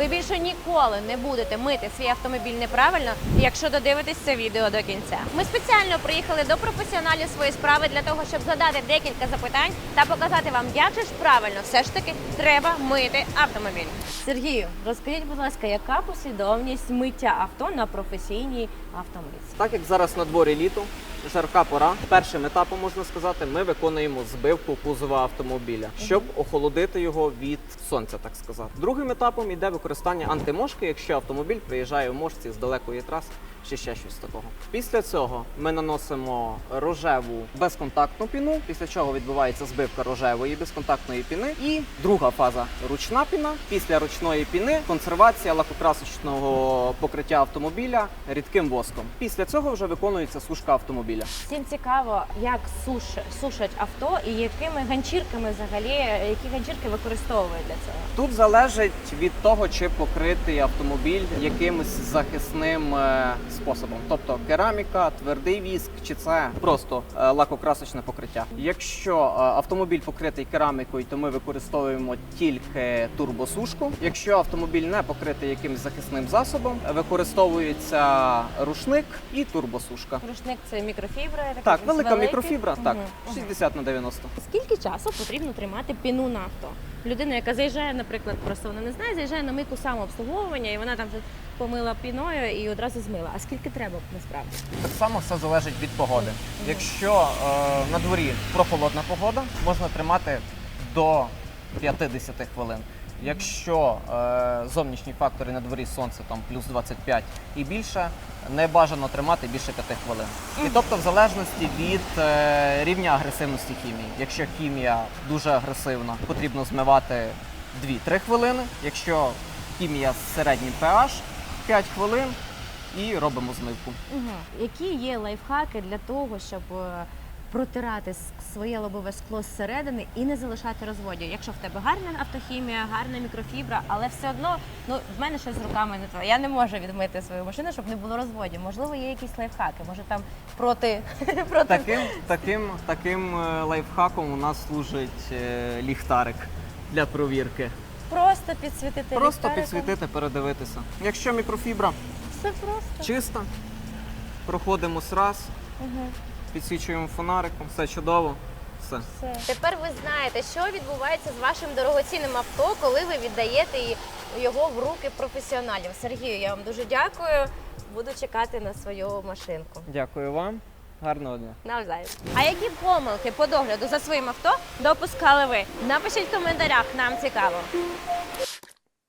Ви більше ніколи не будете мити свій автомобіль неправильно, якщо додивитесь це відео до кінця. Ми спеціально приїхали до професіоналів своєї справи для того, щоб задати декілька запитань та показати вам, як же ж правильно все ж таки треба мити автомобіль. Сергію, розкажіть, будь ласка, яка послідовність миття авто на професійній автомийці? Так як зараз на дворі літо, жарка пора. Першим етапом можна сказати, ми виконуємо збивку кузова автомобіля, щоб охолодити його від сонця, так сказати. Другим етапом іде використання антимошки, якщо автомобіль приїжджає в мошці з далекої траси чи ще щось такого. Після цього ми наносимо рожеву безконтактну піну, після чого відбувається збивка рожевої безконтактної піни. І друга фаза ручна піна. Після ручної піни консервація лакокрасочного покриття автомобіля рідким воском. Після цього вже виконується сушка автомобіля. Всім цікаво, як суш, сушать авто і якими ганчірками взагалі, які ганчірки використовують для цього. Тут залежить від того, чи покритий автомобіль якимось захисним е, способом, тобто кераміка, твердий віск, чи це просто е, лакокрасочне покриття. Якщо е, автомобіль покритий керамікою, то ми використовуємо тільки турбосушку. Якщо автомобіль не покритий якимось захисним засобом, використовується рушник і турбосушка. Рушник це мікрофібра. я Так, велика великий. мікрофібра, так, Мгм, мгм. 60 на 90. Скільки часу потрібно тримати піну на авто? Людина, яка заїжджає, наприклад, просто вона не знає, заїжджає на мийку самообслуговування, і вона там вже помила піною і одразу змила. А скільки треба насправді? Так само все залежить від погоди. Якщо е, на дворі прохолодна погода, можна тримати до 50 хвилин. Якщо е, зовнішні фактори на дворі сонце там плюс 25 і більше, не бажано тримати більше 5 хвилин. І тобто, в залежності від е, рівня агресивності хімії. Якщо хімія дуже агресивна, потрібно змивати 2-3 хвилини. Якщо хімія з середнім pH, 5 хвилин і робимо змивку. Угу. Які є лайфхаки для того, щоб е, протирати своє лобове скло зсередини і не залишати розводів? Якщо в тебе гарна автохімія, гарна мікрофібра, але все одно ну в мене щось з руками не то. Я не можу відмити свою машину, щоб не було розводів. Можливо, є якісь лайфхаки, може там проти проти Таким, таким, таким е, лайфхаком у нас служить е, ліхтарик для провірки. просто підсвітити Просто ліхтариком. підсвітити, передивитися. Якщо мікрофібра Все просто. чиста, проходимо раз, Угу. підсвічуємо фонариком, все чудово. Все. Все. Тепер ви знаєте, що відбувається з вашим дорогоцінним авто, коли ви віддаєте його в руки професіоналів. Сергію, я вам дуже дякую. Буду чекати на свою машинку. Дякую вам. Гарного дня. Навзаєм. А які помилки по догляду за своїм авто допускали ви? Напишіть в коментарях, нам цікаво.